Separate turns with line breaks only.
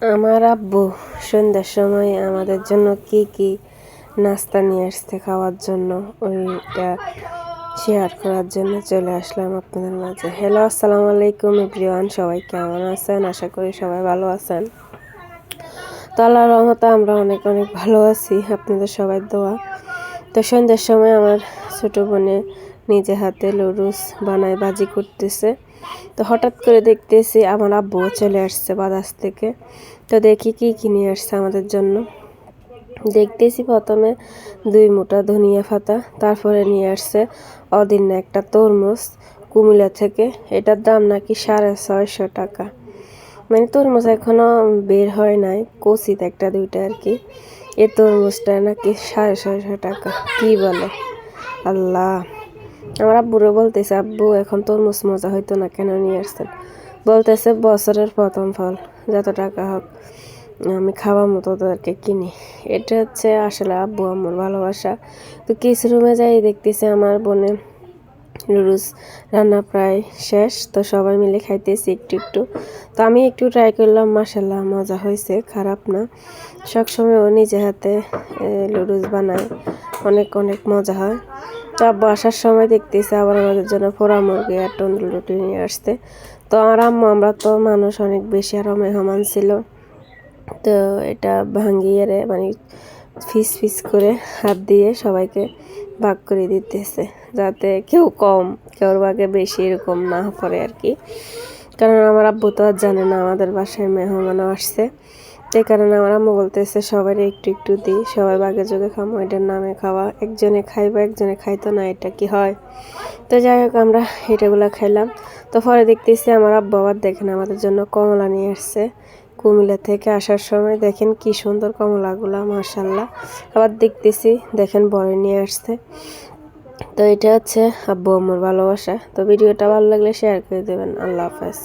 আমার আব্বু সন্ধ্যার সময় আমাদের জন্য কি কি নাস্তা নিয়ে আসতে খাওয়ার জন্য, ওইটা শেয়ার করার জন্য চলে আসলাম আপনাদের মাঝে। হ্যালো আসসালামু আলাইকুম এভরিওয়ান, সবাই কেমন আছেন? আশা করি সবাই ভালো আছেন। তো আল্লাহ রহমতে আমরা অনেক অনেক ভালো আছি, আপনাদের সবাই দোয়া। তো সন্ধ্যার সময় আমার ছোটো বোনে নিজে হাতে লুডুস বানায় বাজি করতেছে। তো হঠাৎ করে দেখতেছি আমার আব্বুও চলে আসছে বাদাস থেকে। তো দেখি কি কিনে আসছে আমাদের জন্য। দেখতেছি প্রথমে দুই মোটা ধনিয়া ফাতা তারপরে নিয়ে আসছে অদিন একটা তরমুজ কুমিল্লা থেকে। এটার দাম নাকি সাড়ে ছয়শো টাকা। মানে তরমুজ এখনও বের হয় নাই, কচিত একটা দুইটা আর কি। এ তরমুজটা নাকি সাড়ে ছয়শো টাকা, কি বলে? আল্লাহ। আমার আব্বুরও বলতেছে, আব্বু, এখন তরমুজ মজা হইতো না কেন নিয়ে আসছেন? বলতেছে, বছরের প্রথম ফল, যত টাকা হোক, আমি খাওয়ার মতো তাদেরকে কিনি। এটা হচ্ছে আসলে আব্বু আমার ভালোবাসা। তো কিছু রুমে যাই দেখতেছি আমার বোনে নুডলস রান্না প্রায় শেষ, তো সবাই মিলে খাইতেছি একটু একটু। তো আমি একটু ট্রাই করলাম মাসাল্লাহ মজা হয়েছে, খারাপ না। সবসময় ও নিজে হাতে লুডুস বানায়, অনেক অনেক মজা হয়। তো আব্বু আসার সময় দেখতেছি আবার আমাদের জন্য পোড়া মুরগি আর তন্দুর রুটি নিয়ে আসতে তো আমার আম্মু, আমরা তো মানুষ অনেক বেশি আরও মেহমান ছিল। তো এটা ভাঙিয়ে রে মানে ফিস ফিস করে হাত দিয়ে সবাইকে ভাগ করে দিতেছে, যাতে কেউ কম, কেউর ভাগে বেশি এরকম না করে আর কি। কারণ আমার আব্বু তো আর জানে না আমাদের বাসায় মেহমানও আসছে। সেই কারণে আমার আম্মু বলতেছে সবারই একটু একটু দিই, সবাই বাগে যোগে খামো, এটার নামে খাওয়া। একজনে খাইবা, একজনে খাইতো না, এটা কি হয়? তো যাই হোক, আমরা এটাগুলো খাইলাম। তো পরে দেখতেছি আমার আব্বু আবার দেখেন আমাদের জন্য কমলা নিয়ে আসছে। কুমিল্লা থেকে আসার সময় দেখেন কি সুন্দর কমলাগুলা মার্শাল্লাহ আবার দেখতেছি, দেখেন বড় নিয়ে আসছে। তো এটা হচ্ছে আব্বু আমার ভালোবাসা। তো ভিডিওটা ভালো লাগলে শেয়ার করে দেবেন। আল্লাহ হাফেজ।